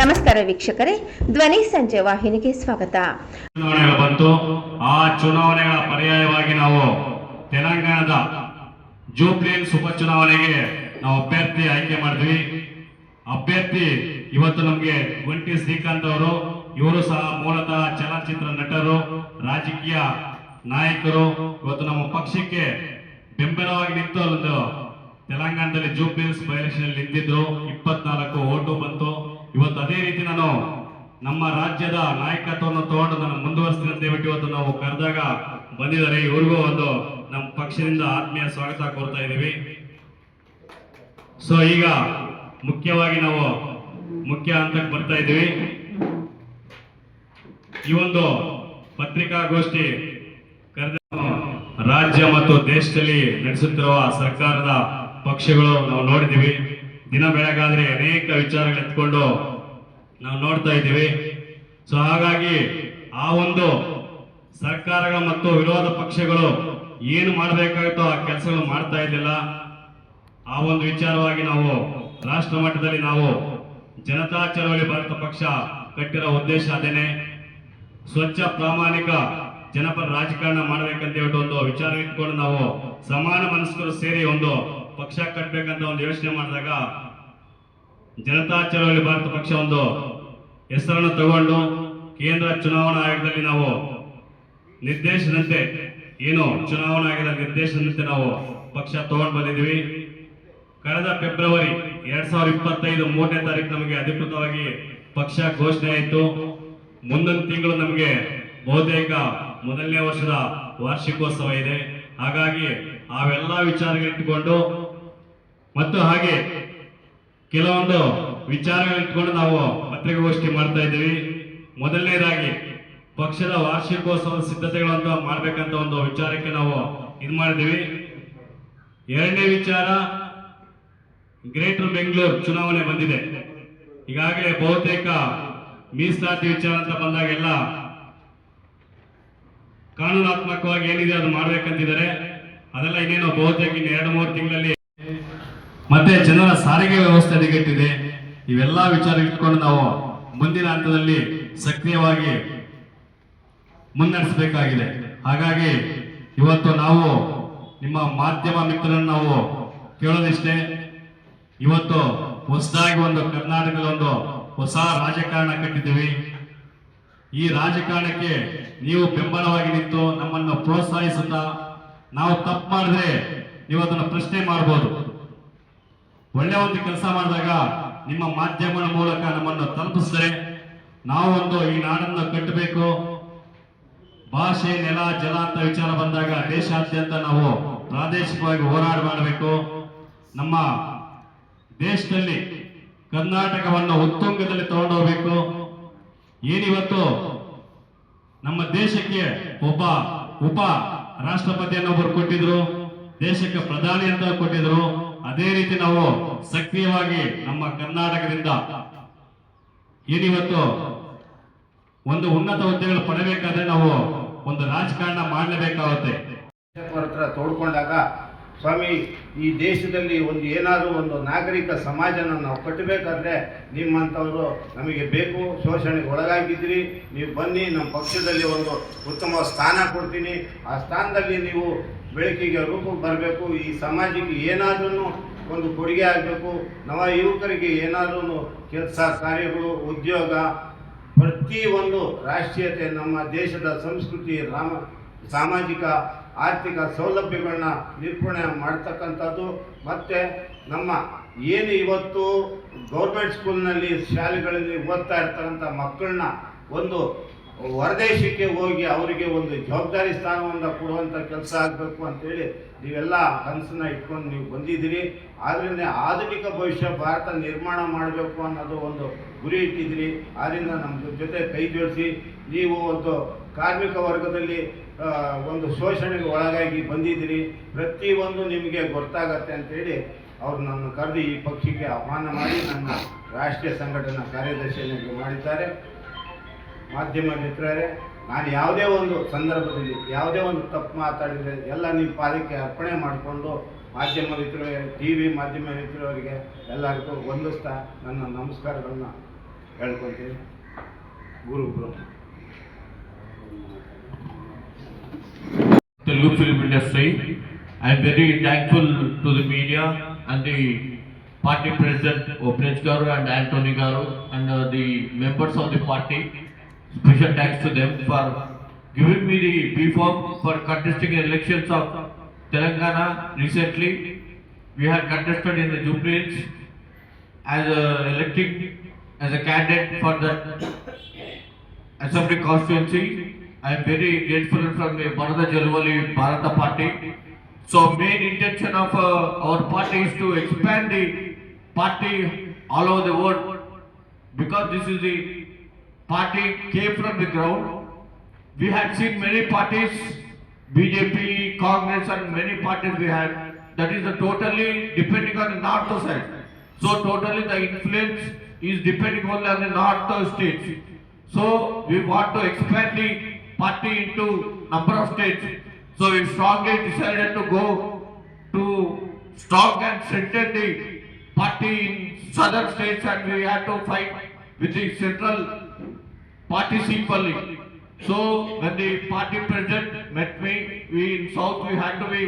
ನಮಸ್ಕಾರ ವೀಕ್ಷಕರೇ, ಧ್ವನಿ ಸಂಜೆ ವಾಹಿನಿಗೆ ಸ್ವಾಗತ. ಚುನಾವಣೆಗಳು ಬಂತು. ಆ ಚುನಾವಣೆಗಳ ಪರ್ಯಾಯವಾಗಿ ನಾವು ತೆಲಂಗಾಣದ ಜೂಬ್ಲಿನ್ ಉಪ ಚುನಾವಣೆಗೆ ನಾವು ಅಭ್ಯರ್ಥಿ ಆಯ್ಕೆ ಮಾಡಿದ್ವಿ. ಅಭ್ಯರ್ಥಿ ಇವತ್ತು ನಮಗೆ ಒಂಟಿ ಶ್ರೀಕಾಂತ್ ಅವರು, ಇವರು ಸಹ ಮೂಲತಃ ಚಲನಚಿತ್ರ ನಟರು, ರಾಜಕೀಯ ನಾಯಕರು. ಇವತ್ತು ನಮ್ಮ ಪಕ್ಷಕ್ಕೆ ಬೆಂಬಲವಾಗಿ ನಿಂತು ಒಂದು ತೆಲಂಗಾಣದಲ್ಲಿ ಜೂಬ್ಲಿನ್ಸ್ ಬೈ ಎಲೆಕ್ಷನ್ ನಿಂತಿದ್ರು. ಇಪ್ಪತ್ನಾಲ್ಕು ಓಟು ಬಂತು. ಇವತ್ತು ಅದೇ ರೀತಿ ನಾನು ನಮ್ಮ ರಾಜ್ಯದ ನಾಯಕತ್ವವನ್ನು ತಗೊಂಡು ನಾನು ಮುಂದುವರಿಸ್ತೀನಿ ಅಂತ ಇವತ್ತು ನಾವು ಕರೆದಾಗ ಬಂದಿದ್ದಾರೆ. ಇವ್ರಿಗೂ ಒಂದು ನಮ್ಮ ಪಕ್ಷದಿಂದ ಆತ್ಮೀಯ ಸ್ವಾಗತ ಕೋರ್ತಾ ಇದ್ದೀವಿ. ಸೊ ಈಗ ಮುಖ್ಯವಾಗಿ ನಾವು ಮುಖ್ಯ ಹಂತಕ್ಕೆ ಬರ್ತಾ ಇದ್ದೀವಿ. ಈ ಒಂದು ಪತ್ರಿಕಾಗೋಷ್ಠಿ ಕರೆದ ರಾಜ್ಯ ಮತ್ತು ದೇಶದಲ್ಲಿ ನಡೆಸುತ್ತಿರುವ ಸರ್ಕಾರದ ಪಕ್ಷಗಳು ನಾವು ನೋಡಿದ್ದೀವಿ. ದಿನ ಬೆಳಗಾದ್ರೆ ಅನೇಕ ವಿಚಾರಗಳು ಎತ್ಕೊಂಡು ನಾವು ನೋಡ್ತಾ ಇದ್ದೀವಿ. ಸೊ ಹಾಗಾಗಿ ಆ ಒಂದು ಸರ್ಕಾರಗಳು ಮತ್ತು ವಿರೋಧ ಪಕ್ಷಗಳು ಏನು ಮಾಡಬೇಕಾಗುತ್ತೋ ಆ ಕೆಲಸಗಳು ಮಾಡ್ತಾ ಇರಲಿಲ್ಲ. ಆ ಒಂದು ವಿಚಾರವಾಗಿ ನಾವು ರಾಷ್ಟ್ರ ಮಟ್ಟದಲ್ಲಿ ನಾವು ಜನತಾ ಚಳವಳಿ ಭಾರತ ಪಕ್ಷ ಕಟ್ಟಿರೋ ಉದ್ದೇಶ ಅದೇನೆ. ಸ್ವಚ್ಛ, ಪ್ರಾಮಾಣಿಕ ಜನಪರ ರಾಜಕಾರಣ ಮಾಡಬೇಕಂತ ಹೇಳ್ಬಿಟ್ಟು ಒಂದು ವಿಚಾರ ಇಟ್ಕೊಂಡು ನಾವು ಸಮಾನ ಮನಸ್ಕರು ಸೇರಿ ಒಂದು ಪಕ್ಷ ಕಟ್ಟಬೇಕಂತ ಒಂದು ಯೋಚನೆ ಮಾಡಿದಾಗ ಜನತಾ ಚಳವಳಿ ಭಾರತ ಪಕ್ಷ ಒಂದು ಹೆಸರನ್ನು ತಗೊಂಡು ಕೇಂದ್ರ ಚುನಾವಣಾ ಆಯೋಗದಲ್ಲಿ ನಾವು ನಿರ್ದೇಶನಂತೆ ಏನು ಚುನಾವಣಾ ಆಯೋಗದ ನಿರ್ದೇಶನಂತೆ ನಾವು ಪಕ್ಷ ತಗೊಂಡು ಬಂದಿದ್ದೀವಿ. ಕಳೆದ ಫೆಬ್ರವರಿ ಎರಡ್ ಸಾವಿರದ ಇಪ್ಪತ್ತೈದು ಮೂರನೇ ತಾರೀಕು ನಮಗೆ ಅಧಿಕೃತವಾಗಿ ಪಕ್ಷ ಘೋಷಣೆ ಆಯಿತು. ಮುಂದಿನ ತಿಂಗಳು ನಮಗೆ ಬಹುತೇಕ ಮೊದಲನೇ ವರ್ಷದ ವಾರ್ಷಿಕೋತ್ಸವ ಇದೆ. ಹಾಗಾಗಿ ಅವೆಲ್ಲ ವಿಚಾರಗಳಿಟ್ಟುಕೊಂಡು ಮತ್ತು ಹಾಗೆ ಕೆಲವೊಂದು ವಿಚಾರಗಳಿಟ್ಕೊಂಡು ನಾವು ಪತ್ರಿಕಾಗೋಷ್ಠಿ ಮಾಡ್ತಾ ಇದ್ದೀವಿ. ಮೊದಲನೇದಾಗಿ, ಪಕ್ಷದ ವಾರ್ಷಿಕೋತ್ಸವದ ಸಿದ್ಧತೆಗಳಂತ ಮಾಡಬೇಕಂತ ಒಂದು ವಿಚಾರಕ್ಕೆ ನಾವು ಇದು ಮಾಡಿದ್ದೀವಿ. ಎರಡನೇ ವಿಚಾರ, ಗ್ರೇಟರ್ ಬೆಂಗಳೂರು ಚುನಾವಣೆ ಬಂದಿದೆ. ಈಗಾಗಲೇ ಬಹುತೇಕ ಮೀಸಲಾತಿ ವಿಚಾರ ಅಂತ ಬಂದಾಗೆಲ್ಲ ಕಾನೂನಾತ್ಮಕವಾಗಿ ಏನಿದೆ ಅದು ಮಾಡ್ಬೇಕಂತಿದ್ದಾರೆ. ಅದೆಲ್ಲ ಇನ್ನೇನು ಬಹುತೇಕ ಇನ್ನು ಎರಡು, ಮೂರು ತಿಂಗಳಲ್ಲಿ ಮತ್ತೆ ಜನರ ಸಾರಿಗೆ ವ್ಯವಸ್ಥೆ ಹದಗೆಟ್ಟಿದೆ ಇವೆಲ್ಲ ವಿಚಾರ ಇಟ್ಕೊಂಡು ನಾವು ಮುಂದಿನ ಹಂತದಲ್ಲಿ ಸಕ್ರಿಯವಾಗಿ ಮುನ್ನಡೆಸಬೇಕಾಗಿದೆ. ಹಾಗಾಗಿ ಇವತ್ತು ನಾವು ನಿಮ್ಮ ಮಾಧ್ಯಮ ಮಿತ್ರರನ್ನು ನಾವು ಕೇಳೋದಿಷ್ಟೇ. ಇವತ್ತು ಹೊಸದಾಗಿ ಒಂದು ಕರ್ನಾಟಕದ ಒಂದು ಹೊಸ ರಾಜಕಾರಣ ಕಟ್ಟಿದ್ದೀವಿ. ಈ ರಾಜಕಾರಣಕ್ಕೆ ನೀವು ಬೆಂಬಲವಾಗಿ ನಿಂತು ನಮ್ಮನ್ನು ಪ್ರೋತ್ಸಾಹಿಸುತ್ತಾ ನಾವು ತಪ್ಪು ಮಾಡಿದ್ರೆ ನೀವು ಅದನ್ನು ಪ್ರಶ್ನೆ ಮಾಡಬಹುದು ಒಳ್ಳೆ ಒಂದು ಕೆಲಸ ಮಾಡಿದಾಗ ನಿಮ್ಮ ಮಾಧ್ಯಮದ ಮೂಲಕ ನಮ್ಮನ್ನು ತಲುಪಿಸಿದ್ರೆ ನಾವೊಂದು ಈ ನಾಡನ್ನು ಕಟ್ಟಬೇಕು. ಭಾಷೆ, ನೆಲ, ಜಲ ಅಂತ ವಿಚಾರ ಬಂದಾಗ ದೇಶಾದ್ಯಂತ ನಾವು ಪ್ರಾದೇಶಿಕವಾಗಿ ಹೋರಾಟ ಮಾಡಬೇಕು. ನಮ್ಮ ದೇಶದಲ್ಲಿ ಕರ್ನಾಟಕವನ್ನು ಉತ್ತುಂಗದಲ್ಲಿ ತಗೊಂಡೋಗ್ಬೇಕು ಏನಿವತ್ತು ನಮ್ಮ ದೇಶಕ್ಕೆ ಒಬ್ಬ ಉಪ ರಾಷ್ಟ್ರಪತಿಯನ್ನೊಬ್ಬರು ಕೊಟ್ಟಿದ್ರು, ದೇಶಕ್ಕೆ ಪ್ರಧಾನಿ ಅಂತ ಕೊಟ್ಟಿದ್ರು. ಅದೇ ರೀತಿ ನಾವು ಸಕ್ರಿಯವಾಗಿ ನಮ್ಮ ಕರ್ನಾಟಕದಿಂದ ಏನಿವತ್ತು ಒಂದು ಉನ್ನತ ಹುದ್ದೆಗಳು ಪಡಬೇಕಾದ್ರೆ ನಾವು ಒಂದು ರಾಜಕಾರಣ ಮಾಡಲೇಬೇಕಾಗುತ್ತೆ. ತೋಡ್ಕೊಂಡಾಗ ಸ್ವಾಮಿ, ಈ ದೇಶದಲ್ಲಿ ಒಂದು ಏನಾದರೂ ಒಂದು ನಾಗರಿಕ ಸಮಾಜನ ನಾವು ಕಟ್ಟಬೇಕಾದ್ರೆ ನಿಮ್ಮಂಥವರು ನಮಗೆ ಬೇಕು, ಶೋಷಣೆಗೆ ಒಳಗಾಗಿದ್ರಿ ನೀವು ಬನ್ನಿ, ನಮ್ಮ ಪಕ್ಷದಲ್ಲಿ ಒಂದು ಉತ್ತಮ ಸ್ಥಾನ ಕೊಡ್ತೀನಿ. ಆ ಸ್ಥಾನದಲ್ಲಿ ನೀವು ಬೆಳಕಿಗೆ ರೂಪ ಬರಬೇಕು, ಈ ಸಮಾಜಕ್ಕೆ ಏನಾದರೂ ಒಂದು ಕೊಡುಗೆ ಆಗಬೇಕು. ನವ ಯುವಕರಿಗೆ ಏನಾದರೂ ಕೆಲಸ, ಕಾರ್ಯಗಳು, ಉದ್ಯೋಗ, ಪ್ರತಿಯೊಂದು ರಾಷ್ಟ್ರೀಯತೆ, ನಮ್ಮ ದೇಶದ ಸಂಸ್ಕೃತಿ, ರಾಮ ಸಾಮಾಜಿಕ, ಆರ್ಥಿಕ ಸೌಲಭ್ಯಗಳನ್ನ ನಿರೂಪಣೆ ಮಾಡ್ತಕ್ಕಂಥದ್ದು. ಮತ್ತು ನಮ್ಮ ಏನು ಇವತ್ತು ಗೌರ್ಮೆಂಟ್ ಸ್ಕೂಲ್ನಲ್ಲಿ ಶಾಲೆಗಳಲ್ಲಿ ಓದ್ತಾ ಇರ್ತಕ್ಕಂಥ ಮಕ್ಕಳನ್ನ ಒಂದು ಹೊರದೇಶಕ್ಕೆ ಹೋಗಿ ಅವರಿಗೆ ಒಂದು ಜವಾಬ್ದಾರಿ ಸ್ಥಾನವನ್ನು ಕೊಡುವಂಥ ಕೆಲಸ ಆಗಬೇಕು ಅಂತೇಳಿ ನೀವೆಲ್ಲ ಕನಸನ್ನ ಇಟ್ಕೊಂಡು ನೀವು ಬಂದಿದ್ದೀರಿ. ಆದ್ದರಿಂದ ಆಧುನಿಕ ಭವಿಷ್ಯ ಭಾರತ ನಿರ್ಮಾಣ ಮಾಡಬೇಕು ಅನ್ನೋದು ಒಂದು ಗುರಿ ಇಟ್ಟಿದ್ದೀರಿ. ಆದ್ದರಿಂದ ನಮ್ಮ ಜೊತೆ ಕೈ ಜೋಡಿಸಿ, ನೀವು ಒಂದು ಕಾರ್ಮಿಕ ವರ್ಗದಲ್ಲಿ ಒಂದು ಶೋಷಣೆಗೆ ಒಳಗಾಗಿ ಬಂದಿದ್ದೀರಿ. ಪ್ರತಿಯೊಂದು ನಿಮಗೆ ಗೊತ್ತಾಗತ್ತೆ ಅಂತೇಳಿ ಅವರು ನನ್ನ ಕರೆದು ಈ ಪಕ್ಷಕ್ಕೆ ಆಹ್ವಾನ ಮಾಡಿ ನನ್ನ ರಾಷ್ಟ್ರೀಯ ಸಂಘಟನಾ ಕಾರ್ಯದರ್ಶಿಯನ್ನು ಮಾಡಿದ್ದಾರೆ. ಮಾಧ್ಯಮ ಮಿತ್ರರೇ, ನಾನು ಯಾವುದೇ ಒಂದು ಸಂದರ್ಭದಲ್ಲಿ, ಯಾವುದೇ ಒಂದು ತಪ್ಪು ಮಾತಾಡಿದರೆ ಎಲ್ಲ ನಿಮ್ಮ ಪಾದಕ್ಕೆ ಅರ್ಪಣೆ ಮಾಡಿಕೊಂಡು ಮಾಧ್ಯಮ ಮಿತ್ರರೇ, ಟಿ ವಿ ಮಾಧ್ಯಮ ಮಿತ್ರರಿಗೆ ಎಲ್ಲರಿಗೂ ವಂದಿಸ್ತಾ ನನ್ನ ನಮಸ್ಕಾರಗಳನ್ನು ಹೇಳ್ಕೊಳ್ತೀನಿ. ಗುರು Telugu film industry. I am very thankful to the media and the party president Opnesh Garu and Anthony Garu and uh, the members of the party. Special thanks to them for giving me the B form for contesting elections of Telangana recently. We had contested in the Jubilee as a electing as a candidate for that assembly constituency. I am very grateful from the Bharata Jalwali Bharata party. So main intention of uh, our party is to expand the party all over the world because this is the party came from the ground. We had seen many parties, BJP, Congress and many parties we had. That is totally depending on the north side. So totally the influence is depending only on the north states. So we want to expand the party into number of states. So we strongly decided to go to strong and strengthen the party in southern states and we had to fight with the central party simply. So when the party president met me, we in south we had to be